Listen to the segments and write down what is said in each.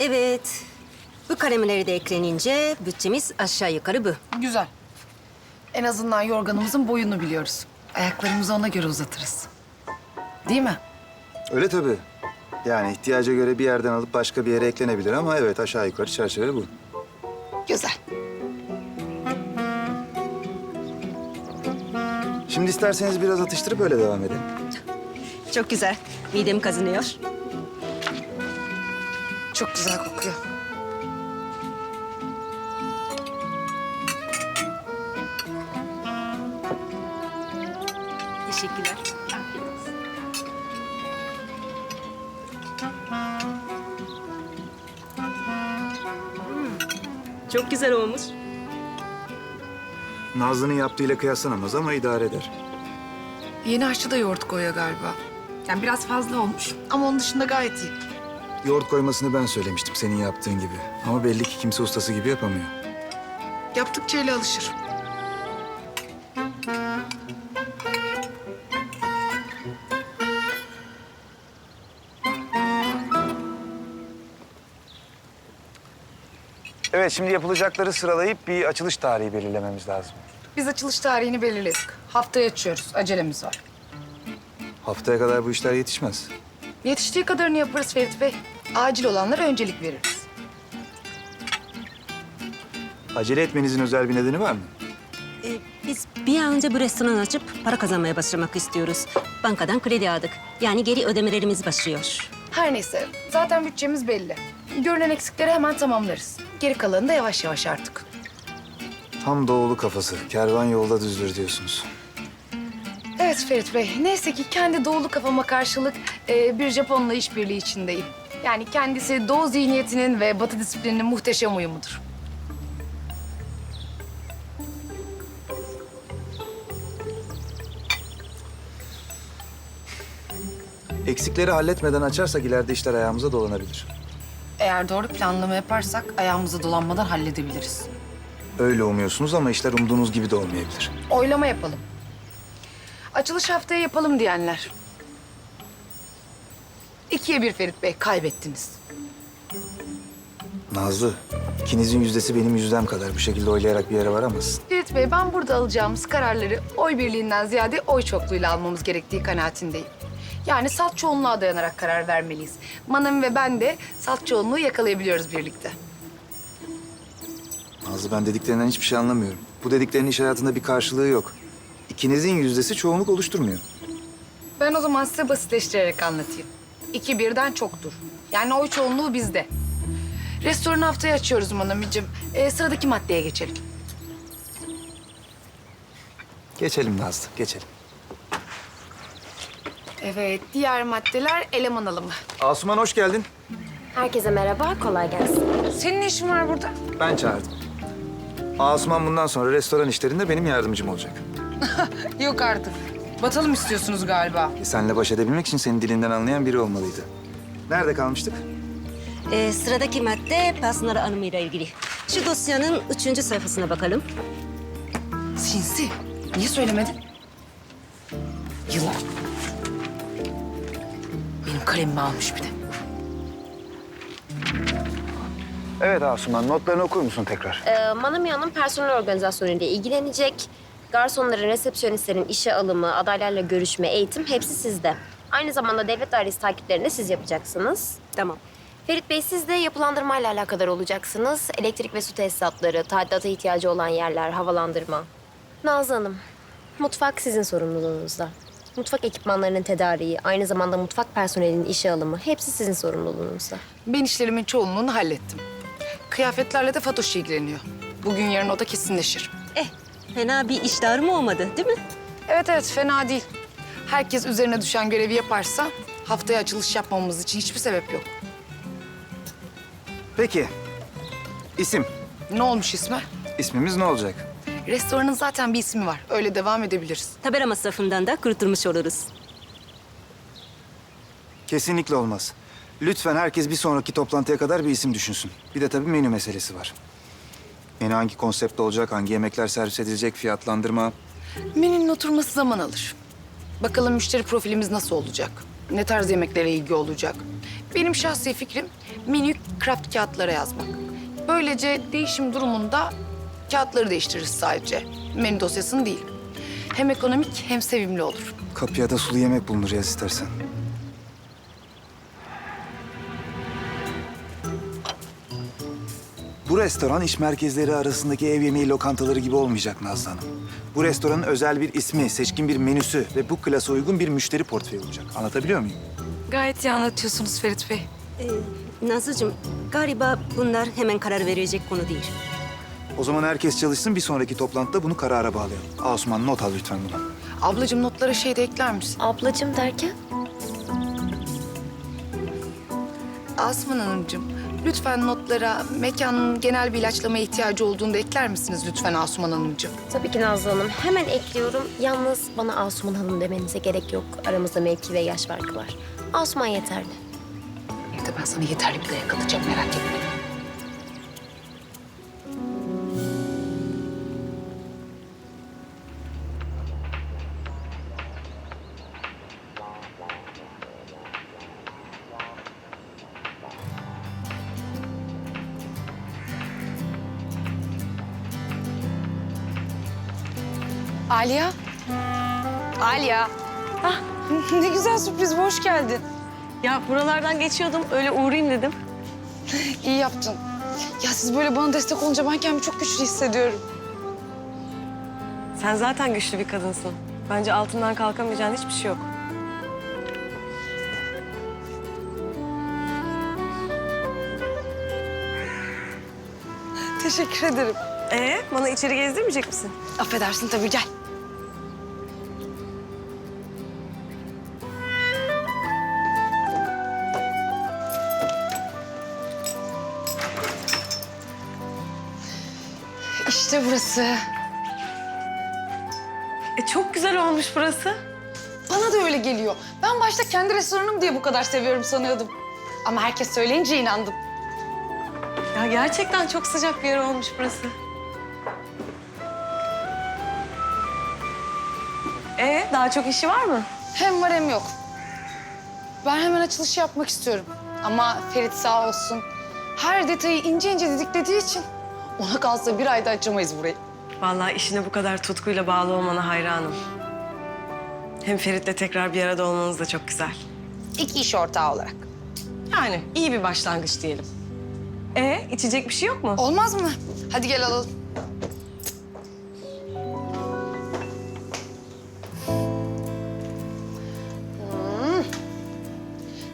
Evet. Bu kalemleri de eklenince bütçemiz aşağı yukarı bu. Güzel. En azından yorganımızın boyunu biliyoruz. Ayaklarımızı ona göre uzatırız. Değil mi? Öyle tabii. Yani ihtiyaca göre bir yerden alıp başka bir yere eklenebilir ama evet aşağı yukarı çerçeve bu. Güzel. Şimdi isterseniz biraz atıştırıp öyle devam edelim. Çok güzel. Midem kazınıyor. Çok güzel kokuyor. Teşekkürler. Afiyet olsun. Hmm, Çok güzel olmuş. Nazlı'nın yaptığıyla kıyaslanamaz ama idare eder. Yeni aşçı da yoğurt koyuyor galiba. Yani biraz fazla olmuş ama onun dışında gayet iyi. Yoğurt koymasını ben söylemiştim senin yaptığın gibi. Ama belli ki kimse ustası gibi yapamıyor. Yaptıkça ele alışır. Evet şimdi yapılacakları sıralayıp bir açılış tarihi belirlememiz lazım. Biz açılış tarihini belirledik. Haftaya açıyoruz. Acelemiz var. Haftaya kadar bu işler yetişmez. Yetiştiği kadarını yaparız Ferit Bey. Acil olanlara öncelik veririz. Acele etmenizin özel bir nedeni var mı? Ee, biz bir an önce bu restoran açıp para kazanmaya başlamak istiyoruz. Bankadan kredi aldık. Yani geri ödemelerimiz başlıyor. Her neyse. Zaten bütçemiz belli. Görünen eksikleri hemen tamamlarız. Geri kalanı da yavaş yavaş artık. Tam doğulu kafası. Kervan yolda düzdür diyorsunuz. Evet Ferit Bey. Neyse ki kendi doğulu kafama karşılık e, bir Japonla işbirliği içindeyim. Yani kendisi doğu zihniyetinin ve batı disiplininin muhteşem uyumudur. Eksikleri halletmeden açarsak ileride işler ayağımıza dolanabilir. Eğer doğru planlama yaparsak ayağımızı dolanmadan halledebiliriz. Öyle umuyorsunuz ama işler umduğunuz gibi de olmayabilir. Oylama yapalım. Açılış haftaya yapalım diyenler. İkiye bir Ferit Bey, kaybettiniz. Nazlı, ikinizin yüzdesi benim yüzdem kadar. Bu şekilde oylayarak bir yere varamazsın. Ferit Bey, ben burada alacağımız kararları oy birliğinden ziyade oy çokluğuyla almamız gerektiği kanaatindeyim. Yani salt çoğunluğa dayanarak karar vermeliyiz. Manım ve ben de salt çoğunluğu yakalayabiliyoruz birlikte. Nazlı ben dediklerinden hiçbir şey anlamıyorum. Bu dediklerinin iş hayatında bir karşılığı yok. İkinizin yüzdesi çoğunluk oluşturmuyor. Ben o zaman size basitleştirerek anlatayım. İki birden çoktur. Yani oy çoğunluğu bizde. Restoranı haftaya açıyoruz Manamicim. Ee, sıradaki maddeye geçelim. Geçelim Nazlı, geçelim. Evet, diğer maddeler eleman alımı. Asuman hoş geldin. Herkese merhaba, kolay gelsin. Senin ne işin var burada? Ben çağırdım. Asuman bundan sonra restoran işlerinde benim yardımcım olacak. Yok artık. Batalım istiyorsunuz galiba. E, senle baş edebilmek için senin dilinden anlayan biri olmalıydı. Nerede kalmıştık? Ee, sıradaki madde personel anımıyla ilgili. Şu dosyanın üçüncü sayfasına bakalım. Sinsi. Niye söylemedin? Yılan. Benim kalemimi almış bir de. Evet Asuman, notlarını okur musun tekrar? Ee, Manami Hanım personel organizasyonu ile ilgilenecek. Garsonların, resepsiyonistlerin işe alımı, adaylarla görüşme, eğitim hepsi sizde. Aynı zamanda devlet dairesi takiplerini de siz yapacaksınız. Tamam. Ferit Bey siz de yapılandırmayla alakadar olacaksınız. Elektrik ve su tesisatları, tadilata ihtiyacı olan yerler, havalandırma. Nazlı Hanım, mutfak sizin sorumluluğunuzda. Mutfak ekipmanlarının tedariği, aynı zamanda mutfak personelinin işe alımı hepsi sizin sorumluluğunuzda. Ben işlerimin çoğunluğunu hallettim. Kıyafetlerle de Fatoş ilgileniyor. Bugün yarın o da kesinleşir. Eh, fena bir iştahım olmadı değil mi? Evet evet fena değil. Herkes üzerine düşen görevi yaparsa haftaya açılış yapmamamız için hiçbir sebep yok. Peki, isim. Ne olmuş isme? İsmimiz ne olacak? Restoranın zaten bir ismi var. Öyle devam edebiliriz. Tabela masrafından da kurtulmuş oluruz. Kesinlikle olmaz. Lütfen herkes bir sonraki toplantıya kadar bir isim düşünsün. Bir de tabii menü meselesi var. Menü hangi konseptte olacak, hangi yemekler servis edilecek, fiyatlandırma. Menünün oturması zaman alır. Bakalım müşteri profilimiz nasıl olacak? Ne tarz yemeklere ilgi olacak? Benim şahsi fikrim menü kraft kağıtlara yazmak. Böylece değişim durumunda kağıtları değiştiririz sadece. Menü dosyasını değil. Hem ekonomik hem sevimli olur. Kapıya da sulu yemek bulunur yaz istersen. Bu restoran iş merkezleri arasındaki ev yemeği lokantaları gibi olmayacak Nazlı Hanım. Bu restoranın özel bir ismi, seçkin bir menüsü ve bu klasa uygun bir müşteri portföyü olacak. Anlatabiliyor muyum? Gayet iyi anlatıyorsunuz Ferit Bey. Ee, Nazlıcığım, galiba bunlar hemen karar verecek konu değil. O zaman herkes çalışsın, bir sonraki toplantıda bunu karara bağlayalım. Asuman not al lütfen bunu. Ablacığım notlara şey de ekler misin? Ablacığım derken? Asman Hanımcığım, lütfen notlara mekanın genel bir ilaçlamaya ihtiyacı olduğunu da ekler misiniz lütfen Asuman Hanımcığım? Tabii ki Nazlı Hanım. Hemen ekliyorum. Yalnız bana Asuman Hanım demenize gerek yok. Aramızda mevki ve yaş farkı var. Asuman yeterli. Evde ben sana yeterli bir dayak atacağım merak etme. Aliya. Ne güzel sürpriz, hoş geldin. Ya buralardan geçiyordum, öyle uğrayayım dedim. İyi yaptın. Ya siz böyle bana destek olunca ben kendimi çok güçlü hissediyorum. Sen zaten güçlü bir kadınsın. Bence altından kalkamayacağın hiçbir şey yok. Teşekkür ederim. Ee, bana içeri gezdirmeyecek misin? Affedersin tabii gel. İşte burası. E çok güzel olmuş burası. Bana da öyle geliyor. Ben başta kendi restoranım diye bu kadar seviyorum sanıyordum. Ama herkes söyleyince inandım. Ya gerçekten çok sıcak bir yer olmuş burası. Ee, daha çok işi var mı? Hem var hem yok. Ben hemen açılışı yapmak istiyorum. Ama Ferit sağ olsun. Her detayı ince ince didiklediği için ona kalsa bir ayda açamayız burayı. Vallahi işine bu kadar tutkuyla bağlı olmana hayranım. Hem Ferit'le tekrar bir arada olmanız da çok güzel. İki iş ortağı olarak. Yani iyi bir başlangıç diyelim. Ee, içecek bir şey yok mu? Olmaz mı? Hadi gel alalım. Hmm.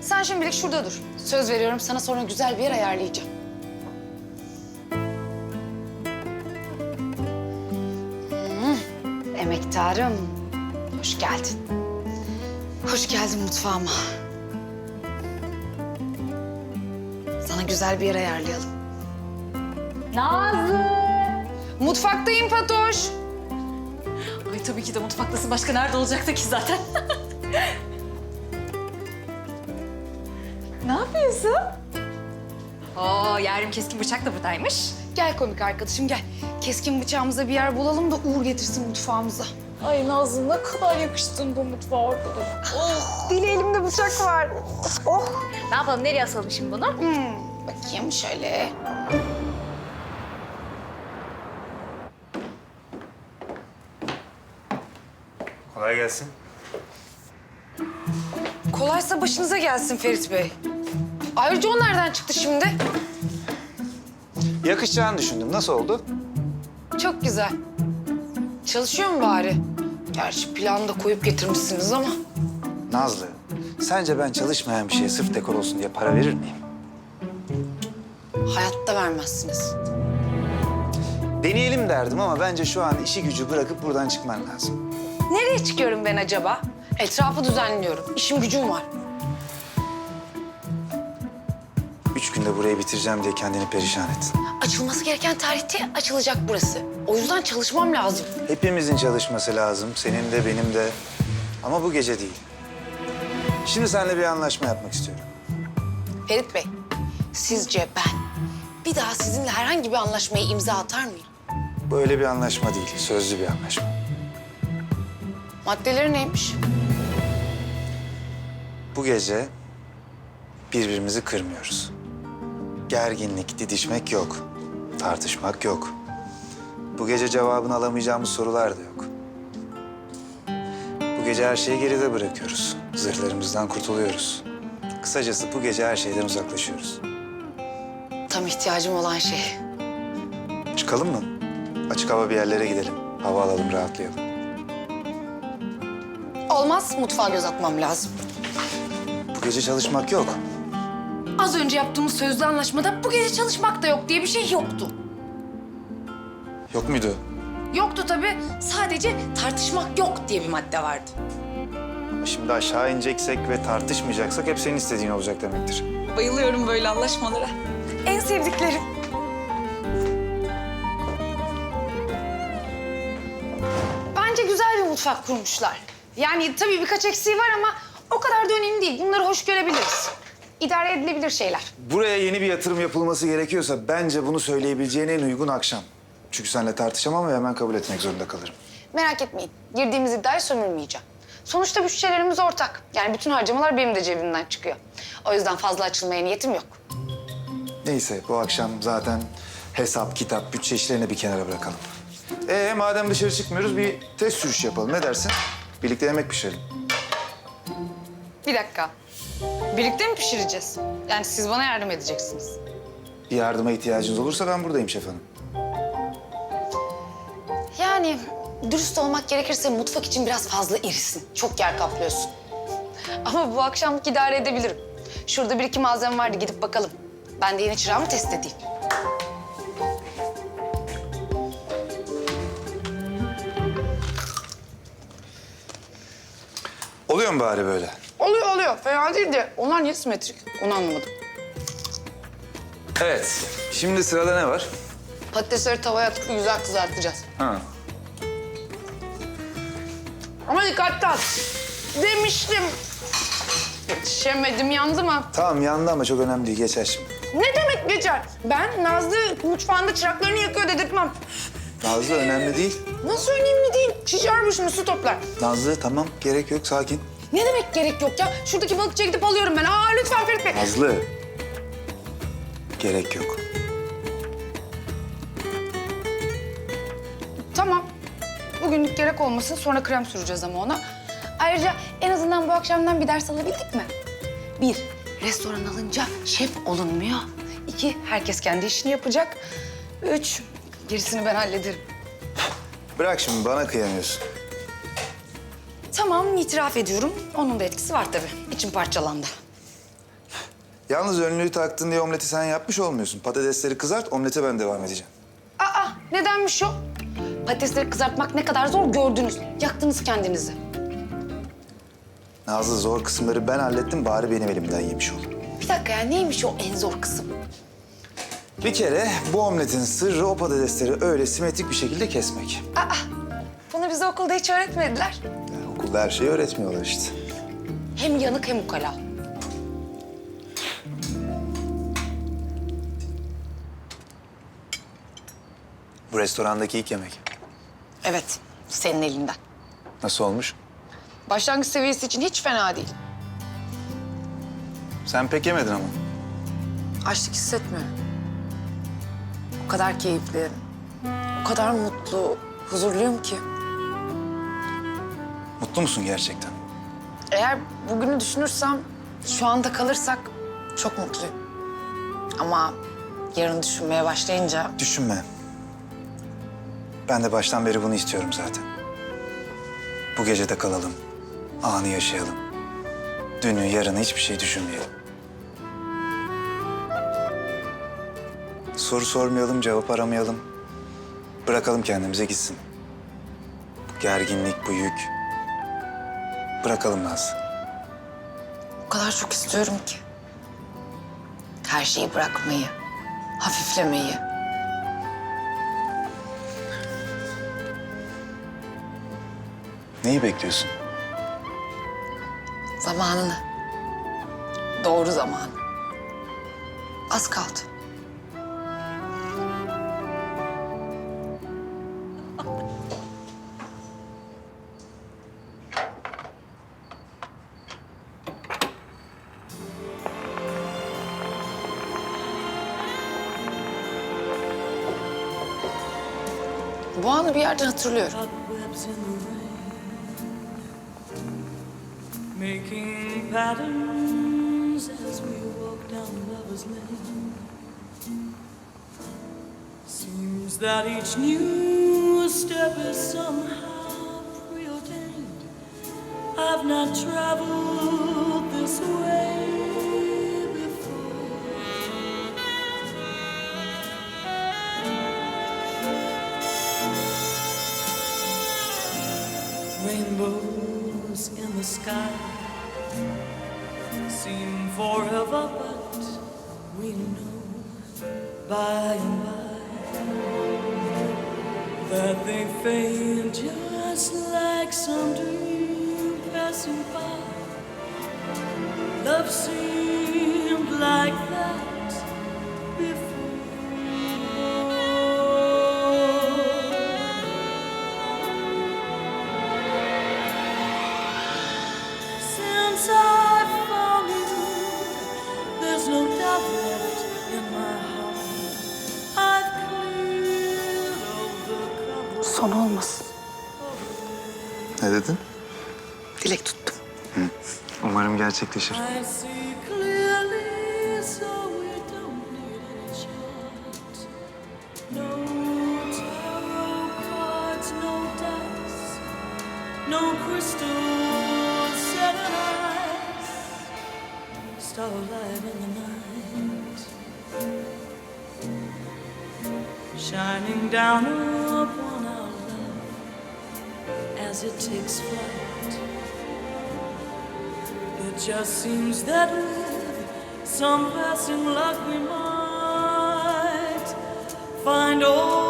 Sen şimdilik şurada dur. Söz veriyorum sana sonra güzel bir yer ayarlayacağım. Emektarım, hoş geldin. Hoş geldin mutfağıma. Sana güzel bir yer ayarlayalım. Mutfaktayım Fatoş. Ay tabii ki de mutfaktasın. Başka nerede olacaktı ki zaten? ne yapıyorsun? Oo, yarım keskin bıçak da buradaymış. Gel komik arkadaşım gel. Keskin bıçağımıza bir yer bulalım da Uğur getirsin mutfağımıza. Ay Nazlı ne kadar yakıştın bu mutfağa ortada. Dili elimde bıçak var. Ne yapalım? Nereye asalım şimdi bunu? Hmm, bakayım şöyle. Kolay gelsin. Kolaysa başınıza gelsin Ferit Bey. Ayrıca o nereden çıktı şimdi? Yakışacağını düşündüm. Nasıl oldu? Çok güzel. Çalışıyor mu bari? Gerçi planı da koyup getirmişsiniz ama. Nazlı, sence ben çalışmayan bir şeye sırf dekor olsun diye para verir miyim? Hayatta vermezsiniz. Deneyelim derdim ama bence şu an işi gücü bırakıp buradan çıkman lazım. Nereye çıkıyorum ben acaba? Etrafı düzenliyorum. İşim gücüm var. Günde burayı bitireceğim diye kendini perişan et. Açılması gereken tarihte açılacak burası. O yüzden çalışmam lazım. Hepimizin çalışması lazım. Senin de benim de. Ama bu gece değil. Şimdi seninle bir anlaşma yapmak istiyorum. Ferit Bey, sizce ben bir daha sizinle herhangi bir anlaşmaya imza atar mıyım? Bu öyle bir anlaşma değil, sözlü bir anlaşma. Maddeleri neymiş? Bu gece Birbirimizi kırmıyoruz. Gerginlik, didişmek yok. Tartışmak yok. Bu gece cevabını alamayacağımız sorular da yok. Bu gece her şeyi geride bırakıyoruz. Zırhlarımızdan kurtuluyoruz. Kısacası bu gece her şeyden uzaklaşıyoruz. Tam ihtiyacım olan şey. Çıkalım mı? Açık hava bir yerlere gidelim. Hava alalım, rahatlayalım. Olmaz, mutfağa göz atmam lazım. Bu gece çalışmak yok. Az önce yaptığımız sözlü anlaşmada bu gece çalışmak da yok diye bir şey yoktu. Yok muydu? Yoktu tabii. Sadece tartışmak yok diye bir madde vardı. Şimdi aşağı ineceksek ve tartışmayacaksak hep senin istediğin olacak demektir. Bayılıyorum böyle anlaşmalara. En sevdiklerim. Bence güzel bir mutfak kurmuşlar. Yani tabii birkaç eksiği var ama o kadar da önemli değil. Bunları hoş görebiliriz. İdare edilebilir şeyler. Buraya yeni bir yatırım yapılması gerekiyorsa bence bunu söyleyebileceğin en uygun akşam. Çünkü seninle tartışamam ve hemen kabul etmek zorunda kalırım. Merak etmeyin. Girdiğimiz iddiayı sömürmeyeceğim. Sonuçta bütçelerimiz ortak. Yani bütün harcamalar benim de cebimden çıkıyor. O yüzden fazla açılmaya niyetim yok. Neyse bu akşam zaten hesap, kitap, bütçe işlerini bir kenara bırakalım. Ee madem dışarı çıkmıyoruz bir test sürüşü yapalım. Ne dersin? Birlikte yemek pişirelim. Bir dakika. Birlikte mi pişireceğiz? Yani siz bana yardım edeceksiniz. Bir yardıma ihtiyacınız olursa ben buradayım şef hanım. Yani dürüst olmak gerekirse mutfak için biraz fazla irisin. Çok yer kaplıyorsun. Ama bu akşamlık idare edebilirim. Şurada bir iki malzeme vardı gidip bakalım. Ben de yeni çırağımı test edeyim. Oluyor mu bari böyle? Oluyor oluyor. Fena değil de onlar niye simetrik? Onu anlamadım. Evet. Şimdi sırada ne var? Patatesleri tavaya atıp güzel kızartacağız. Ha. Ama dikkatli at. Demiştim. Yetişemedim yandı mı? Tamam yandı ama çok önemli değil. Geçer şimdi. Ne demek geçer? Ben Nazlı mutfağında çıraklarını yakıyor dedirtmem. Nazlı önemli değil. Nasıl önemli değil? Şişer başını su toplar. Nazlı tamam gerek yok sakin. Ne demek gerek yok ya? Şuradaki balıkçıya gidip alıyorum ben. Aa lütfen Ferit Bey. Nazlı. Gerek yok. Tamam. Bugünlük gerek olmasın. Sonra krem süreceğiz ama ona. Ayrıca en azından bu akşamdan bir ders alabildik mi? Bir, restoran alınca şef olunmuyor. İki, herkes kendi işini yapacak. Üç, gerisini ben hallederim. Bırak şimdi bana kıyamıyorsun. Tamam, itiraf ediyorum. Onun da etkisi var tabii. İçim parçalandı. Yalnız önlüğü taktın diye omleti sen yapmış olmuyorsun. Patatesleri kızart, omlete ben devam edeceğim. Aa, nedenmiş o? Patatesleri kızartmak ne kadar zor gördünüz. Yaktınız kendinizi. Nazlı zor kısımları ben hallettim, bari benim elimden yemiş ol. Bir dakika ya, neymiş o en zor kısım? Bir kere bu omletin sırrı o patatesleri öyle simetrik bir şekilde kesmek. Aa, bunu bize okulda hiç öğretmediler. Okulda her şeyi öğretmiyorlar işte. Hem yanık hem ukala. Bu restorandaki ilk yemek. Evet, senin elinden. Nasıl olmuş? Başlangıç seviyesi için hiç fena değil. Sen pek yemedin ama. Açlık hissetmiyorum. O kadar keyifli, o kadar mutlu, huzurluyum ki. Mutlu musun gerçekten? Eğer bugünü düşünürsem, şu anda kalırsak çok mutluyum. Ama yarın düşünmeye başlayınca Düşünme. Ben de baştan beri bunu istiyorum zaten. Bu gece de kalalım. Anı yaşayalım. Dünü, yarını hiçbir şey düşünmeyelim. Soru sormayalım, cevap aramayalım. Bırakalım kendimize gitsin. Bu gerginlik, bu yük. Bırakalım Naz. o kadar çok istiyorum ki. Her şeyi bırakmayı, hafiflemeyi. Neyi bekliyorsun? Zamanını. Doğru zamanı. Az kaldı. Bu anı bir yerden hatırlıyorum. making patterns as we walk down lovers' lane. Seems that each new step is somehow preordained. I've not traveled this way sky seem forever, but we know by and by that they fade just like some dream passing by. Love seemed like ice. Starlight in the night, shining down upon our love as it takes flight. Just seems that with some passing luck we might find. All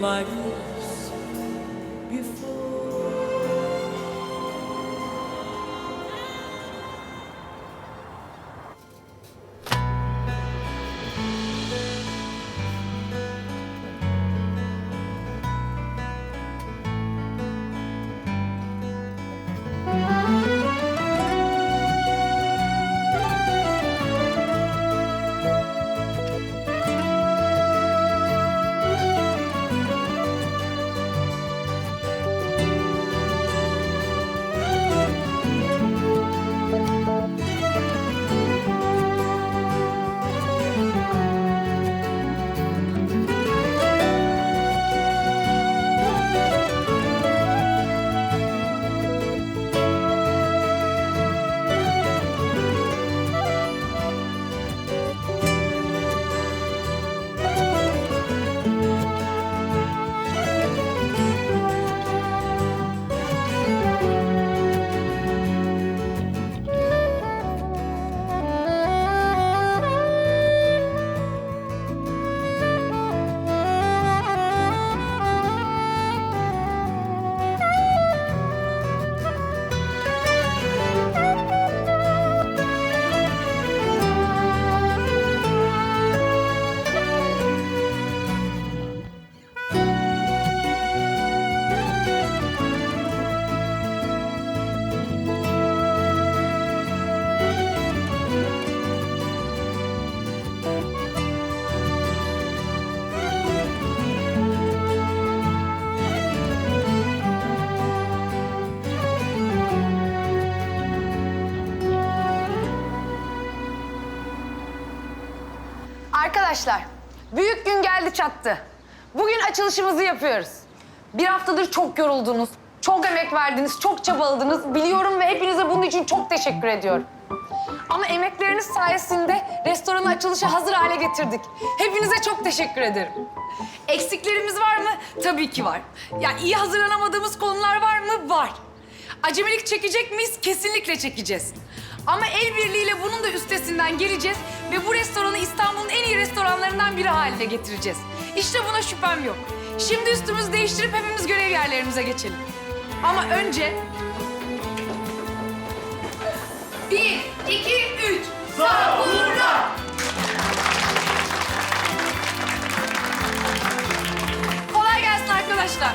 like Arkadaşlar, büyük gün geldi çattı. Bugün açılışımızı yapıyoruz. Bir haftadır çok yoruldunuz, çok emek verdiniz, çok çabaladınız. Biliyorum ve hepinize bunun için çok teşekkür ediyorum. Ama emekleriniz sayesinde restoranı açılışa hazır hale getirdik. Hepinize çok teşekkür ederim. Eksiklerimiz var mı? Tabii ki var. Ya iyi hazırlanamadığımız konular var mı? Var. Acemilik çekecek miyiz? Kesinlikle çekeceğiz. Ama el birliğiyle bunun da üstesinden geleceğiz ve bu restoranı İstanbul'un en iyi restoranlarından biri haline getireceğiz. İşte buna şüphem yok. Şimdi üstümüzü değiştirip hepimiz görev yerlerimize geçelim. Ama önce... Bir, iki, üç. Sahura! Kolay gelsin arkadaşlar.